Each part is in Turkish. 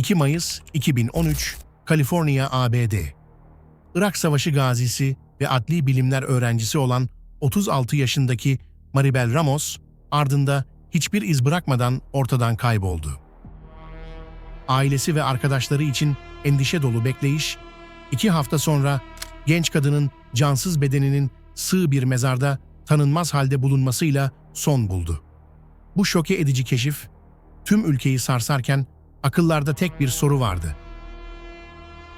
2 Mayıs 2013 Kaliforniya, ABD Irak Savaşı gazisi ve adli bilimler öğrencisi olan 36 yaşındaki Maribel Ramos ardında hiçbir iz bırakmadan ortadan kayboldu. Ailesi ve arkadaşları için endişe dolu bekleyiş, iki hafta sonra genç kadının cansız bedeninin sığ bir mezarda tanınmaz halde bulunmasıyla son buldu. Bu şoke edici keşif, tüm ülkeyi sarsarken akıllarda tek bir soru vardı.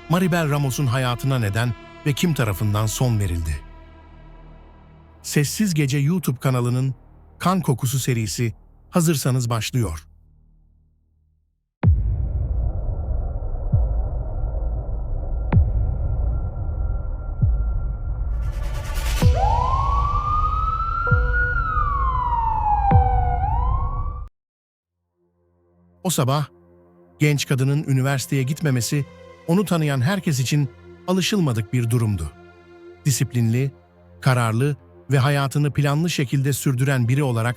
Maribel Ramos'un hayatına neden ve kim tarafından son verildi? Sessiz Gece YouTube kanalının Kan Kokusu serisi hazırsanız başlıyor. O sabah genç kadının üniversiteye gitmemesi onu tanıyan herkes için alışılmadık bir durumdu. Disiplinli, kararlı ve hayatını planlı şekilde sürdüren biri olarak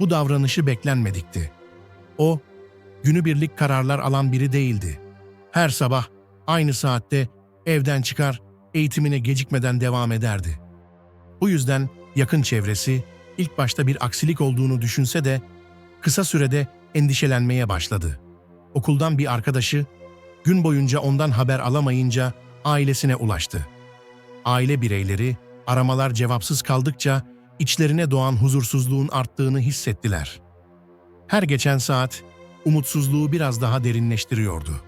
bu davranışı beklenmedikti. O, günübirlik kararlar alan biri değildi. Her sabah aynı saatte evden çıkar, eğitimine gecikmeden devam ederdi. Bu yüzden yakın çevresi ilk başta bir aksilik olduğunu düşünse de kısa sürede endişelenmeye başladı. Okuldan bir arkadaşı gün boyunca ondan haber alamayınca ailesine ulaştı. Aile bireyleri aramalar cevapsız kaldıkça içlerine doğan huzursuzluğun arttığını hissettiler. Her geçen saat umutsuzluğu biraz daha derinleştiriyordu.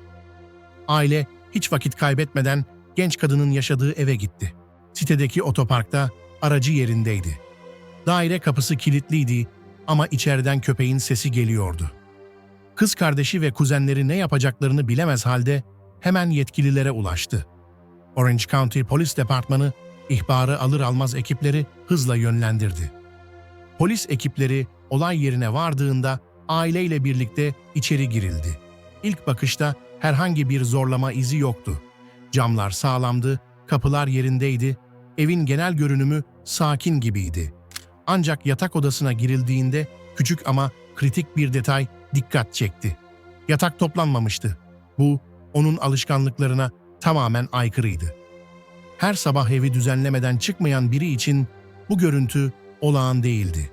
Aile hiç vakit kaybetmeden genç kadının yaşadığı eve gitti. Sitedeki otoparkta aracı yerindeydi. Daire kapısı kilitliydi ama içeriden köpeğin sesi geliyordu. Kız kardeşi ve kuzenleri ne yapacaklarını bilemez halde hemen yetkililere ulaştı. Orange County Polis Departmanı ihbarı alır almaz ekipleri hızla yönlendirdi. Polis ekipleri olay yerine vardığında aileyle birlikte içeri girildi. İlk bakışta herhangi bir zorlama izi yoktu. Camlar sağlamdı, kapılar yerindeydi, evin genel görünümü sakin gibiydi. Ancak yatak odasına girildiğinde küçük ama kritik bir detay dikkat çekti. Yatak toplanmamıştı. Bu onun alışkanlıklarına tamamen aykırıydı. Her sabah evi düzenlemeden çıkmayan biri için bu görüntü olağan değildi.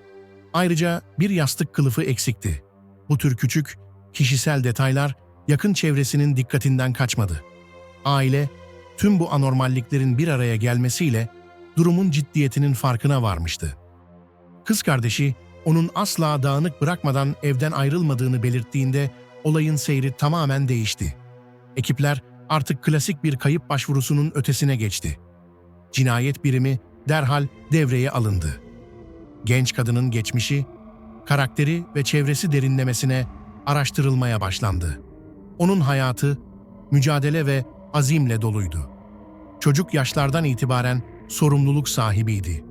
Ayrıca bir yastık kılıfı eksikti. Bu tür küçük, kişisel detaylar yakın çevresinin dikkatinden kaçmadı. Aile, tüm bu anormalliklerin bir araya gelmesiyle durumun ciddiyetinin farkına varmıştı. Kız kardeşi onun asla dağınık bırakmadan evden ayrılmadığını belirttiğinde olayın seyri tamamen değişti. Ekipler artık klasik bir kayıp başvurusunun ötesine geçti. Cinayet birimi derhal devreye alındı. Genç kadının geçmişi, karakteri ve çevresi derinlemesine araştırılmaya başlandı. Onun hayatı mücadele ve azimle doluydu. Çocuk yaşlardan itibaren sorumluluk sahibiydi.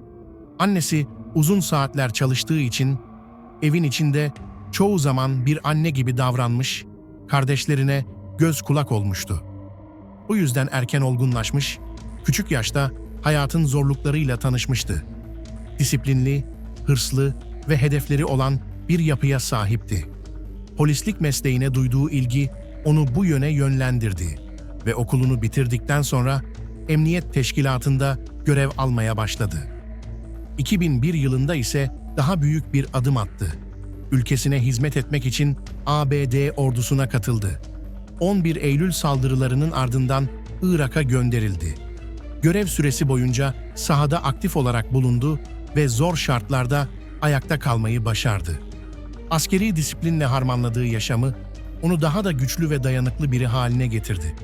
Annesi uzun saatler çalıştığı için evin içinde çoğu zaman bir anne gibi davranmış, kardeşlerine göz kulak olmuştu. Bu yüzden erken olgunlaşmış, küçük yaşta hayatın zorluklarıyla tanışmıştı. Disiplinli, hırslı ve hedefleri olan bir yapıya sahipti. Polislik mesleğine duyduğu ilgi onu bu yöne yönlendirdi ve okulunu bitirdikten sonra emniyet teşkilatında görev almaya başladı. 2001 yılında ise daha büyük bir adım attı. Ülkesine hizmet etmek için ABD ordusuna katıldı. 11 Eylül saldırılarının ardından Irak'a gönderildi. Görev süresi boyunca sahada aktif olarak bulundu ve zor şartlarda ayakta kalmayı başardı. Askeri disiplinle harmanladığı yaşamı onu daha da güçlü ve dayanıklı biri haline getirdi.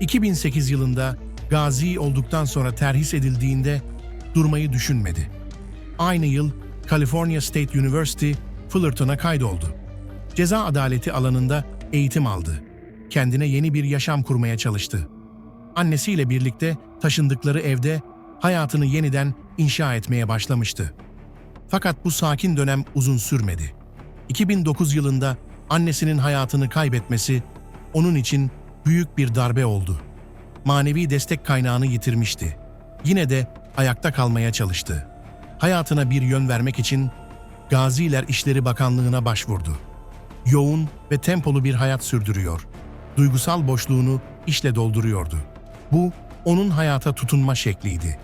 2008 yılında gazi olduktan sonra terhis edildiğinde durmayı düşünmedi. Aynı yıl California State University Fullerton'a kaydoldu. Ceza adaleti alanında eğitim aldı. Kendine yeni bir yaşam kurmaya çalıştı. Annesiyle birlikte taşındıkları evde hayatını yeniden inşa etmeye başlamıştı. Fakat bu sakin dönem uzun sürmedi. 2009 yılında annesinin hayatını kaybetmesi onun için büyük bir darbe oldu. Manevi destek kaynağını yitirmişti. Yine de ayakta kalmaya çalıştı. Hayatına bir yön vermek için Gaziler İşleri Bakanlığı'na başvurdu. Yoğun ve tempolu bir hayat sürdürüyor. duygusal boşluğunu işle dolduruyordu. Bu, onun hayata tutunma şekliydi.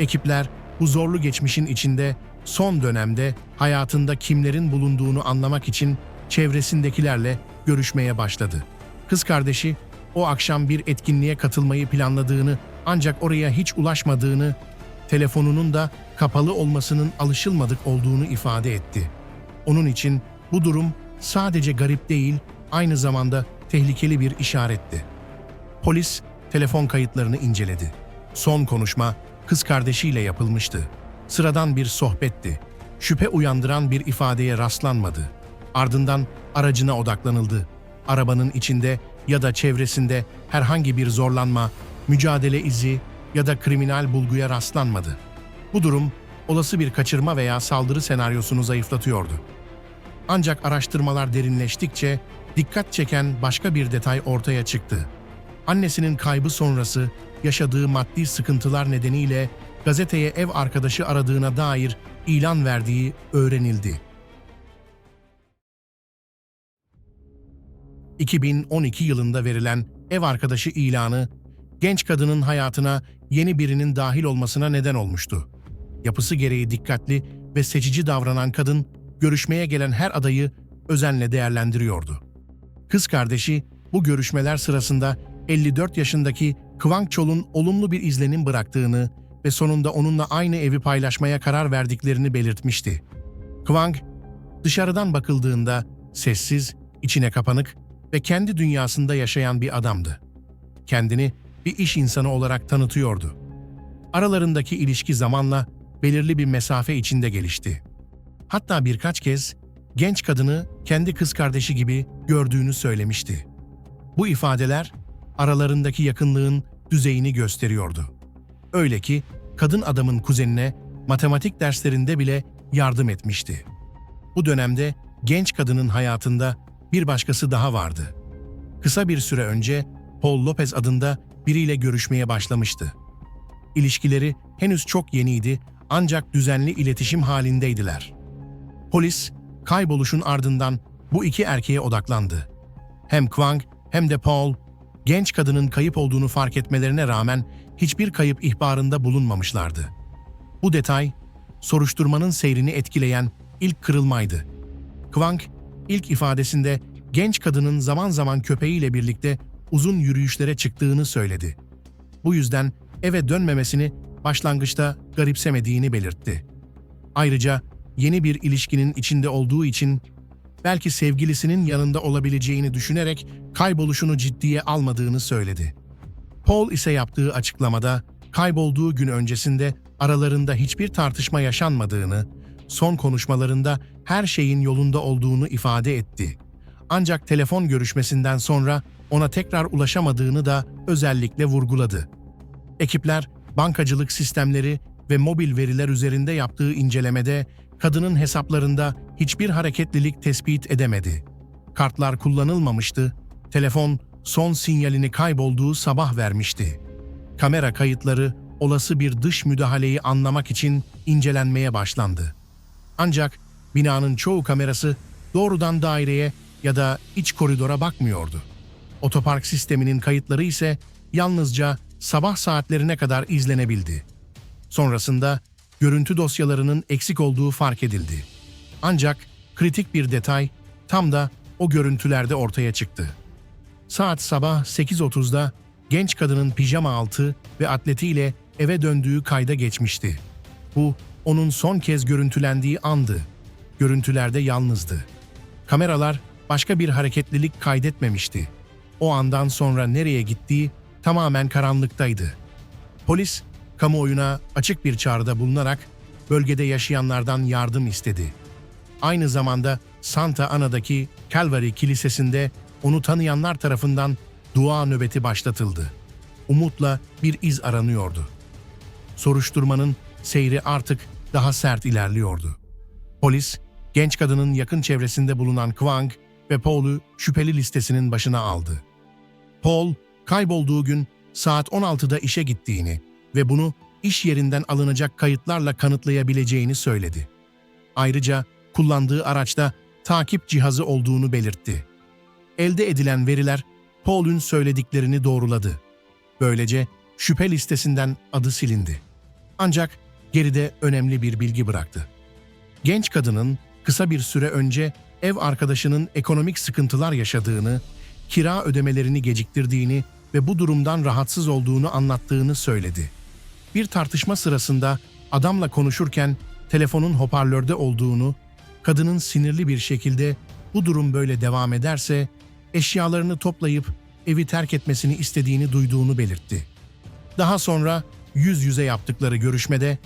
Ekipler bu zorlu geçmişin içinde son dönemde hayatında kimlerin bulunduğunu anlamak için çevresindekilerle görüşmeye başladı. Kız kardeşi o akşam bir etkinliğe katılmayı planladığını ancak oraya hiç ulaşmadığını, telefonunun da kapalı olmasının alışılmadık olduğunu ifade etti. Onun için bu durum sadece garip değil, aynı zamanda tehlikeli bir işaretti. Polis telefon kayıtlarını inceledi. Son konuşma kız kardeşiyle yapılmıştı. Sıradan bir sohbetti. Şüphe uyandıran bir ifadeye rastlanmadı. Ardından aracına odaklanıldı. Arabanın içinde ya da çevresinde herhangi bir zorlanma, mücadele izi ya da kriminal bulguya rastlanmadı. Bu durum olası bir kaçırma veya saldırı senaryosunu zayıflatıyordu. Ancak araştırmalar derinleştikçe dikkat çeken başka bir detay ortaya çıktı. Annesinin kaybı sonrası yaşadığı maddi sıkıntılar nedeniyle gazeteye ev arkadaşı aradığına dair ilan verdiği öğrenildi. 2012 yılında verilen ev arkadaşı ilanı genç kadının hayatına yeni birinin dahil olmasına neden olmuştu. Yapısı gereği dikkatli ve seçici davranan kadın görüşmeye gelen her adayı özenle değerlendiriyordu. Kız kardeşi bu görüşmeler sırasında 54 yaşındaki Kwang Chol'un olumlu bir izlenim bıraktığını ve sonunda onunla aynı evi paylaşmaya karar verdiklerini belirtmişti. Kwang, dışarıdan bakıldığında sessiz, içine kapanık ve kendi dünyasında yaşayan bir adamdı. Kendini bir iş insanı olarak tanıtıyordu. Aralarındaki ilişki zamanla belirli bir mesafe içinde gelişti. Hatta birkaç kez genç kadını kendi kız kardeşi gibi gördüğünü söylemişti. Bu ifadeler aralarındaki yakınlığın düzeyini gösteriyordu. Öyle ki kadın adamın kuzenine matematik derslerinde bile yardım etmişti. Bu dönemde genç kadının hayatında bir başkası daha vardı. Kısa bir süre önce Paul Lopez adında biriyle görüşmeye başlamıştı. İlişkileri henüz çok yeniydi ancak düzenli iletişim halindeydiler. Polis, kayboluşun ardından bu iki erkeğe odaklandı. Hem Kwang hem de Paul, genç kadının kayıp olduğunu fark etmelerine rağmen hiçbir kayıp ihbarında bulunmamışlardı. Bu detay, soruşturmanın seyrini etkileyen ilk kırılmaydı. Kwang, ilk ifadesinde genç kadının zaman zaman köpeğiyle birlikte uzun yürüyüşlere çıktığını söyledi. Bu yüzden eve dönmemesini başlangıçta garipsemediğini belirtti. Ayrıca yeni bir ilişkinin içinde olduğu için belki sevgilisinin yanında olabileceğini düşünerek kayboluşunu ciddiye almadığını söyledi. Paul ise yaptığı açıklamada kaybolduğu gün öncesinde aralarında hiçbir tartışma yaşanmadığını, son konuşmalarında her şeyin yolunda olduğunu ifade etti. Ancak telefon görüşmesinden sonra ona tekrar ulaşamadığını da özellikle vurguladı. Ekipler bankacılık sistemleri ve mobil veriler üzerinde yaptığı incelemede kadının hesaplarında hiçbir hareketlilik tespit edemedi. Kartlar kullanılmamıştı, telefon son sinyalini kaybolduğu sabah vermişti. Kamera kayıtları olası bir dış müdahaleyi anlamak için incelenmeye başlandı. Ancak binanın çoğu kamerası doğrudan daireye ya da iç koridora bakmıyordu. Otopark sisteminin kayıtları ise yalnızca sabah saatlerine kadar izlenebildi. Sonrasında görüntü dosyalarının eksik olduğu fark edildi. Ancak kritik bir detay tam da o görüntülerde ortaya çıktı. Saat sabah 8.30'da genç kadının pijama altı ve atletiyle eve döndüğü kayda geçmişti. Bu onun son kez görüntülendiği andı. Görüntülerde yalnızdı. Kameralar başka bir hareketlilik kaydetmemişti. O andan sonra nereye gittiği tamamen karanlıktaydı. Polis, kamuoyuna açık bir çağrıda bulunarak bölgede yaşayanlardan yardım istedi. Aynı zamanda Santa Ana'daki Calvary Kilisesi'nde onu tanıyanlar tarafından dua nöbeti başlatıldı. Umutla bir iz aranıyordu. Soruşturmanın seyri artık daha sert ilerliyordu. Polis, genç kadının yakın çevresinde bulunan Kwang ve Paul'u şüpheli listesinin başına aldı. Paul, kaybolduğu gün saat 16'da işe gittiğini ve bunu iş yerinden alınacak kayıtlarla kanıtlayabileceğini söyledi. Ayrıca kullandığı araçta takip cihazı olduğunu belirtti. Elde edilen veriler Paul'ün söylediklerini doğruladı. Böylece şüphe listesinden adı silindi. Ancak geride önemli bir bilgi bıraktı. Genç kadının kısa bir süre önce ev arkadaşının ekonomik sıkıntılar yaşadığını, kira ödemelerini geciktirdiğini ve bu durumdan rahatsız olduğunu anlattığını söyledi. Bir tartışma sırasında adamla konuşurken telefonun hoparlörde olduğunu, kadının sinirli bir şekilde bu durum böyle devam ederse eşyalarını toplayıp evi terk etmesini istediğini duyduğunu belirtti. Daha sonra yüz yüze yaptıkları görüşmede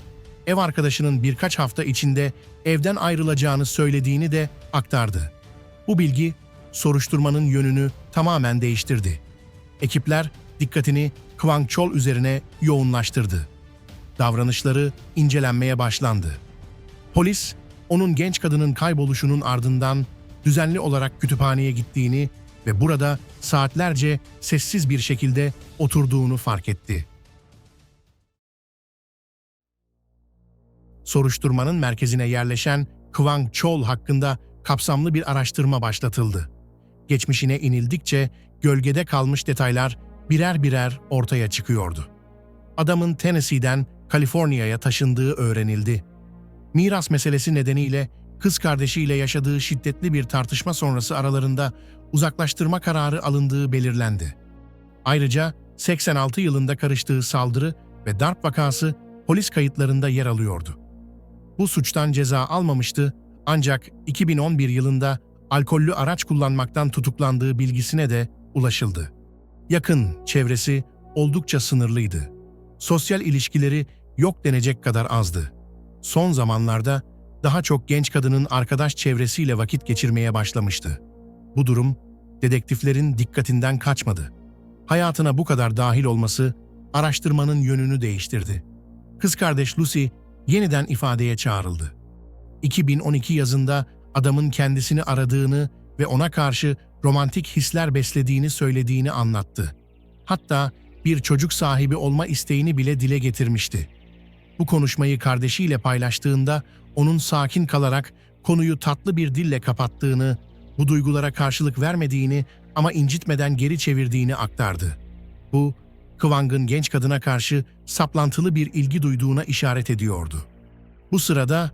ev arkadaşının birkaç hafta içinde evden ayrılacağını söylediğini de aktardı. Bu bilgi soruşturmanın yönünü tamamen değiştirdi. Ekipler dikkatini Kwang Chol üzerine yoğunlaştırdı. Davranışları incelenmeye başlandı. Polis, onun genç kadının kayboluşunun ardından düzenli olarak kütüphaneye gittiğini ve burada saatlerce sessiz bir şekilde oturduğunu fark etti. Soruşturmanın merkezine yerleşen Kwang Chol hakkında kapsamlı bir araştırma başlatıldı. Geçmişine inildikçe gölgede kalmış detaylar birer birer ortaya çıkıyordu. Adamın Tennessee'den Kaliforniya'ya taşındığı öğrenildi. Miras meselesi nedeniyle kız kardeşiyle yaşadığı şiddetli bir tartışma sonrası aralarında uzaklaştırma kararı alındığı belirlendi. Ayrıca 86 yılında karıştığı saldırı ve darp vakası polis kayıtlarında yer alıyordu. Bu suçtan ceza almamıştı ancak 2011 yılında alkollü araç kullanmaktan tutuklandığı bilgisine de ulaşıldı. Yakın çevresi oldukça sınırlıydı. Sosyal ilişkileri yok denecek kadar azdı. Son zamanlarda daha çok genç kadının arkadaş çevresiyle vakit geçirmeye başlamıştı. Bu durum dedektiflerin dikkatinden kaçmadı. Hayatına bu kadar dahil olması araştırmanın yönünü değiştirdi. Kız kardeş Lucy yeniden ifadeye çağrıldı. 2012 yazında adamın kendisini aradığını ve ona karşı romantik hisler beslediğini söylediğini anlattı. Hatta bir çocuk sahibi olma isteğini bile dile getirmişti. Bu konuşmayı kardeşiyle paylaştığında onun sakin kalarak konuyu tatlı bir dille kapattığını, bu duygulara karşılık vermediğini ama incitmeden geri çevirdiğini aktardı. Bu, Kwang'ın genç kadına karşı saplantılı bir ilgi duyduğuna işaret ediyordu. Bu sırada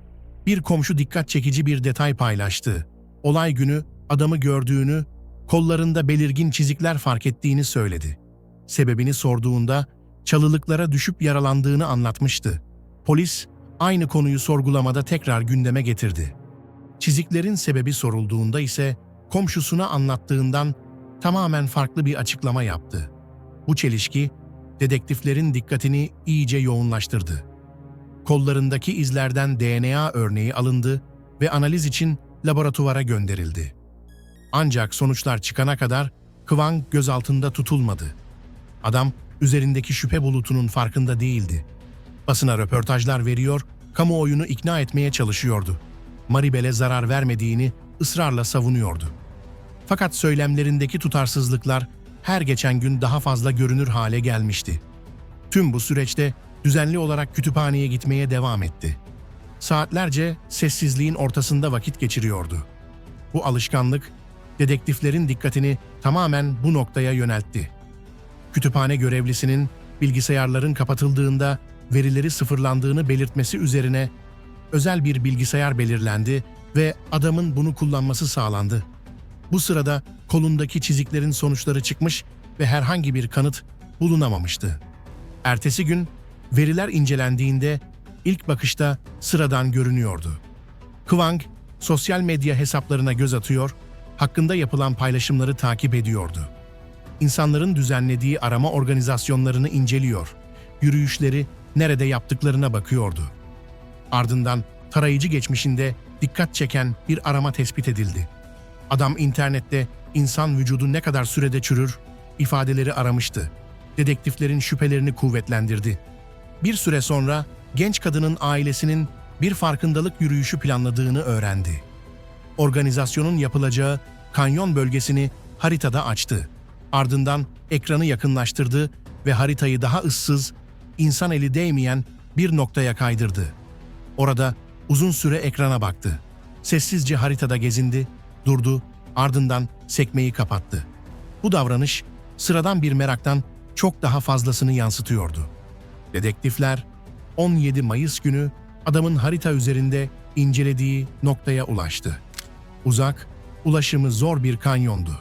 bir komşu dikkat çekici bir detay paylaştı. Olay günü adamı gördüğünü, kollarında belirgin çizikler fark ettiğini söyledi. Sebebini sorduğunda çalılıklara düşüp yaralandığını anlatmıştı. Polis aynı konuyu sorgulamada tekrar gündeme getirdi. Çiziklerin sebebi sorulduğunda ise komşusuna anlattığından tamamen farklı bir açıklama yaptı. Bu çelişki dedektiflerin dikkatini iyice yoğunlaştırdı. Kollarındaki izlerden DNA örneği alındı ve analiz için laboratuvara gönderildi. Ancak sonuçlar çıkana kadar Kwang gözaltında tutulmadı. Adam üzerindeki şüphe bulutunun farkında değildi. Basına röportajlar veriyor, kamuoyunu ikna etmeye çalışıyordu. Maribel'e zarar vermediğini ısrarla savunuyordu. Fakat söylemlerindeki tutarsızlıklar her geçen gün daha fazla görünür hale gelmişti. Tüm bu süreçte düzenli olarak kütüphaneye gitmeye devam etti. Saatlerce sessizliğin ortasında vakit geçiriyordu. Bu alışkanlık dedektiflerin dikkatini tamamen bu noktaya yöneltti. Kütüphane görevlisinin bilgisayarların kapatıldığında verileri sıfırlandığını belirtmesi üzerine özel bir bilgisayar belirlendi ve adamın bunu kullanması sağlandı. Bu sırada kolundaki çiziklerin sonuçları çıkmış ve herhangi bir kanıt bulunamamıştı. Ertesi gün veriler incelendiğinde ilk bakışta sıradan görünüyordu. Kwang sosyal medya hesaplarına göz atıyor, hakkında yapılan paylaşımları takip ediyordu. İnsanların düzenlediği arama organizasyonlarını inceliyor, yürüyüşleri nerede yaptıklarına bakıyordu. Ardından tarayıcı geçmişinde dikkat çeken bir arama tespit edildi. Adam internette insan vücudu ne kadar sürede çürür ifadeleri aramıştı. Dedektiflerin şüphelerini kuvvetlendirdi. Bir süre sonra genç kadının ailesinin bir farkındalık yürüyüşü planladığını öğrendi. Organizasyonun yapılacağı kanyon bölgesini haritada açtı. Ardından ekranı yakınlaştırdı ve haritayı daha ıssız, insan eli değmeyen bir noktaya kaydırdı. Orada uzun süre ekrana baktı. Sessizce haritada gezindi, durdu, ardından sekmeyi kapattı. Bu davranış sıradan bir meraktan çok daha fazlasını yansıtıyordu. Dedektifler 17 Mayıs günü adamın harita üzerinde incelediği noktaya ulaştı. Uzak, ulaşımı zor bir kanyondu.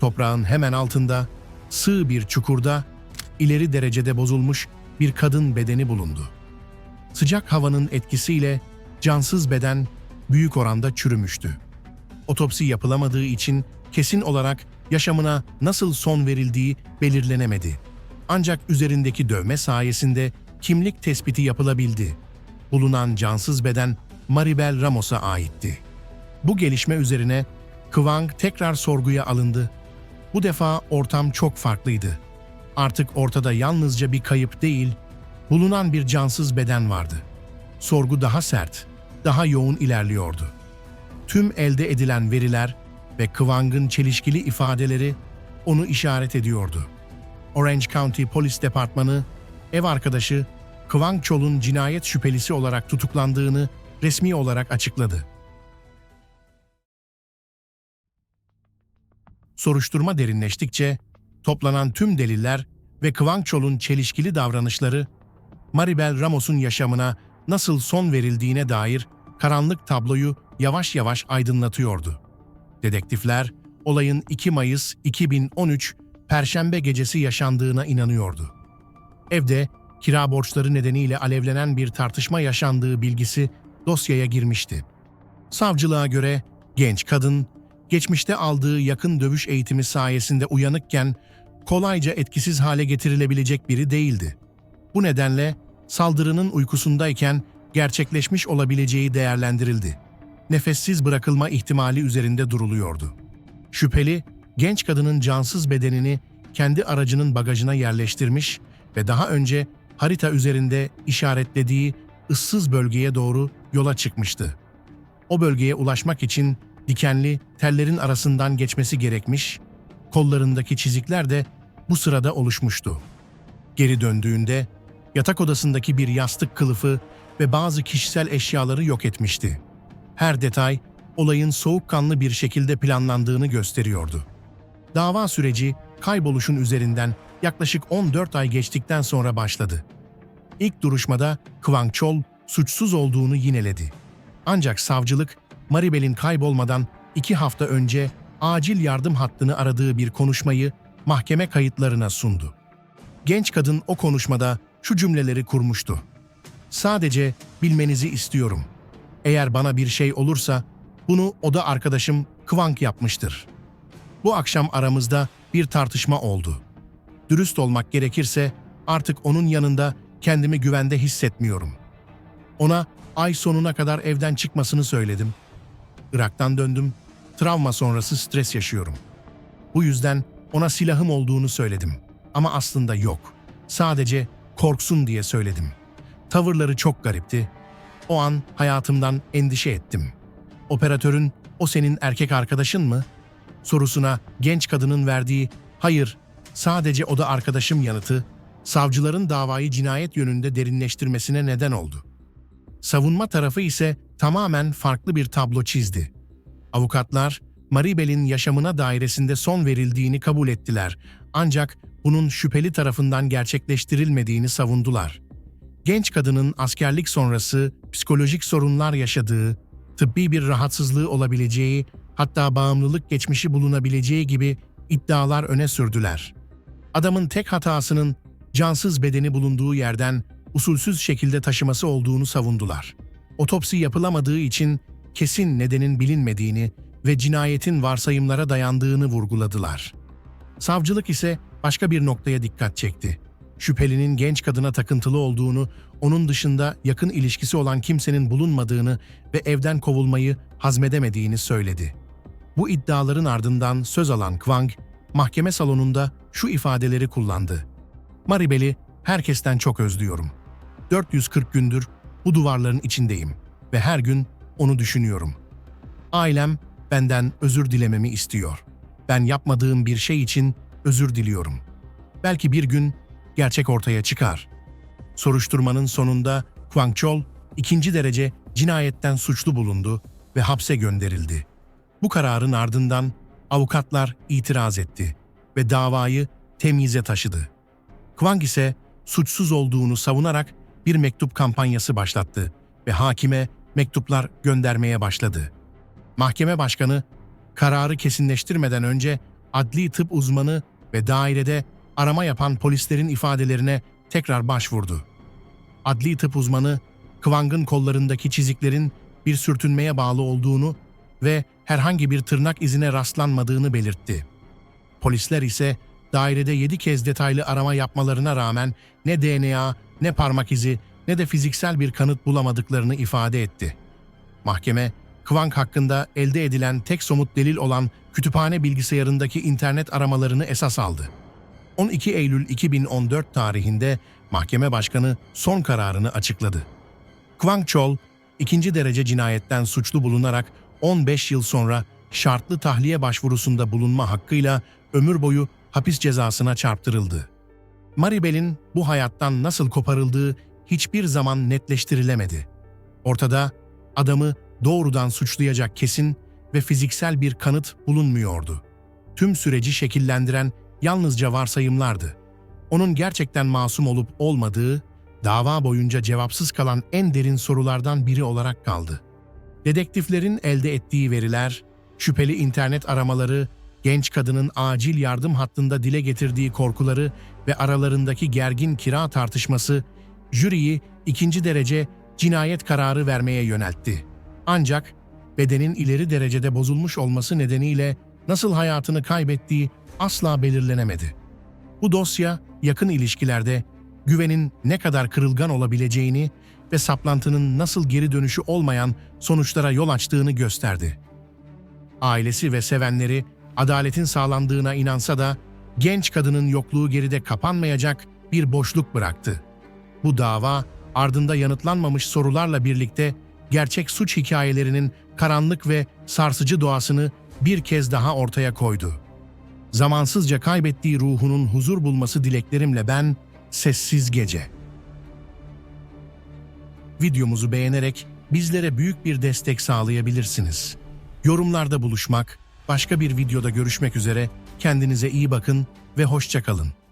Toprağın hemen altında, sığ bir çukurda, ileri derecede bozulmuş bir kadın bedeni bulundu. Sıcak havanın etkisiyle cansız beden büyük oranda çürümüştü. Otopsi yapılamadığı için kesin olarak yaşamına nasıl son verildiği belirlenemedi. Ancak üzerindeki dövme sayesinde kimlik tespiti yapılabildi. Bulunan cansız beden Maribel Ramos'a aitti. Bu gelişme üzerine Kwang tekrar sorguya alındı. Bu defa ortam çok farklıydı. Artık ortada yalnızca bir kayıp değil, bulunan bir cansız beden vardı. Sorgu daha sert, daha yoğun ilerliyordu. Tüm elde edilen veriler ve Kwang'ın çelişkili ifadeleri onu işaret ediyordu. Orange County Polis Departmanı, ev arkadaşı Kwang Chol'un cinayet şüphelisi olarak tutuklandığını resmi olarak açıkladı. Soruşturma derinleştikçe toplanan tüm deliller ve Kwang Chol'un çelişkili davranışları Maribel Ramos'un yaşamına nasıl son verildiğine dair karanlık tabloyu yavaş yavaş aydınlatıyordu. Dedektifler olayın 2 Mayıs 2013 Perşembe gecesi yaşandığına inanıyordu. Evde kira borçları nedeniyle alevlenen bir tartışma yaşandığı bilgisi dosyaya girmişti. Savcılığa göre genç kadın geçmişte aldığı yakın dövüş eğitimi sayesinde uyanıkken kolayca etkisiz hale getirilebilecek biri değildi. Bu nedenle saldırının uykusundayken gerçekleşmiş olabileceği değerlendirildi. Nefessiz bırakılma ihtimali üzerinde duruluyordu. Şüpheli, genç kadının cansız bedenini kendi aracının bagajına yerleştirmiş ve daha önce harita üzerinde işaretlediği ıssız bölgeye doğru yola çıkmıştı. O bölgeye ulaşmak için dikenli tellerin arasından geçmesi gerekmiş, kollarındaki çizikler de bu sırada oluşmuştu. Geri döndüğünde yatak odasındaki bir yastık kılıfı ve bazı kişisel eşyaları yok etmişti. Her detay olayın soğukkanlı bir şekilde planlandığını gösteriyordu. Dava süreci kayboluşun üzerinden yaklaşık 14 ay geçtikten sonra başladı. İlk duruşmada Kwang Chol suçsuz olduğunu yineledi. Ancak savcılık Maribel'in kaybolmadan iki hafta önce acil yardım hattını aradığı bir konuşmayı mahkeme kayıtlarına sundu. Genç kadın o konuşmada şu cümleleri kurmuştu. Sadece bilmenizi istiyorum. Eğer bana bir şey olursa bunu oda arkadaşım Kvank yapmıştır. Bu akşam aramızda bir tartışma oldu. Dürüst olmak gerekirse artık onun yanında kendimi güvende hissetmiyorum. Ona ay sonuna kadar evden çıkmasını söyledim. Irak'tan döndüm. Travma sonrası stres yaşıyorum. Bu yüzden ona silahım olduğunu söyledim. Ama aslında yok. Sadece korksun diye söyledim. Tavırları çok garipti. O an hayatımdan endişe ettim. Operatörün o senin erkek arkadaşın mı? Sorusuna genç kadının verdiği hayır sadece o da arkadaşım yanıtı savcıların davayı cinayet yönünde derinleştirmesine neden oldu. Savunma tarafı ise tamamen farklı bir tablo çizdi. Avukatlar, Maribel'in yaşamına dairesinde son verildiğini kabul ettiler ancak bunun şüpheli tarafından gerçekleştirilmediğini savundular. Genç kadının askerlik sonrası psikolojik sorunlar yaşadığı, tıbbi bir rahatsızlığı olabileceği, hatta bağımlılık geçmişi bulunabileceği gibi iddialar öne sürdüler. Adamın tek hatasının cansız bedeni bulunduğu yerden usulsüz şekilde taşıması olduğunu savundular. Otopsi yapılamadığı için kesin nedenin bilinmediğini ve cinayetin varsayımlara dayandığını vurguladılar. Savcılık ise başka bir noktaya dikkat çekti. Şüphelinin genç kadına takıntılı olduğunu, onun dışında yakın ilişkisi olan kimsenin bulunmadığını ve evden kovulmayı hazmedemediğini söyledi. Bu iddiaların ardından söz alan Kwang, mahkeme salonunda şu ifadeleri kullandı. Maribel'i herkesten çok özlüyorum. 440 gündür bu duvarların içindeyim ve her gün onu düşünüyorum. Ailem benden özür dilememi istiyor. Ben yapmadığım bir şey için özür diliyorum. Belki bir gün gerçek ortaya çıkar. Soruşturmanın sonunda Kwang Chol ikinci derece cinayetten suçlu bulundu ve hapse gönderildi. Bu kararın ardından avukatlar itiraz etti. ve davayı temyize taşıdı. Kwang ise suçsuz olduğunu savunarak bir mektup kampanyası başlattı ve hakime mektuplar göndermeye başladı. Mahkeme başkanı kararı kesinleştirmeden önce adli tıp uzmanı ve dairede arama yapan polislerin ifadelerine tekrar başvurdu. Adli tıp uzmanı Kwang'ın kollarındaki çiziklerin bir sürtünmeye bağlı olduğunu ve herhangi bir tırnak izine rastlanmadığını belirtti. Polisler ise dairede 7 kez detaylı arama yapmalarına rağmen ne DNA, ne parmak izi, ne de fiziksel bir kanıt bulamadıklarını ifade etti. Mahkeme, Kwang hakkında elde edilen tek somut delil olan kütüphane bilgisayarındaki internet aramalarını esas aldı. 12 Eylül 2014 tarihinde mahkeme başkanı son kararını açıkladı. Kwang Chol, ikinci derece cinayetten suçlu bulunarak 15 yıl sonra şartlı tahliye başvurusunda bulunma hakkıyla ömür boyu hapis cezasına çarptırıldı. Maribel'in bu hayattan nasıl koparıldığı hiçbir zaman netleştirilemedi. Ortada adamı doğrudan suçlayacak kesin ve fiziksel bir kanıt bulunmuyordu. Tüm süreci şekillendiren yalnızca varsayımlardı. Onun gerçekten masum olup olmadığı, dava boyunca cevapsız kalan en derin sorulardan biri olarak kaldı. Dedektiflerin elde ettiği veriler, şüpheli internet aramaları, genç kadının acil yardım hattında dile getirdiği korkuları ve aralarındaki gergin kira tartışması, jüriyi ikinci derece cinayet kararı vermeye yöneltti. Ancak bedenin ileri derecede bozulmuş olması nedeniyle nasıl hayatını kaybettiği asla belirlenemedi. Bu dosya yakın ilişkilerde güvenin ne kadar kırılgan olabileceğini ve saplantının nasıl geri dönüşü olmayan sonuçlara yol açtığını gösterdi. Ailesi ve sevenleri adaletin sağlandığına inansa da genç kadının yokluğu geride kapanmayacak bir boşluk bıraktı. Bu dava ardında yanıtlanmamış sorularla birlikte gerçek suç hikayelerinin karanlık ve sarsıcı doğasını bir kez daha ortaya koydu. Zamansızca kaybettiği ruhunun huzur bulması dileklerimle ben Sessiz Gece. Videomuzu beğenerek bizlere büyük bir destek sağlayabilirsiniz. Yorumlarda buluşmak, başka bir videoda görüşmek üzere kendinize iyi bakın ve hoşça kalın.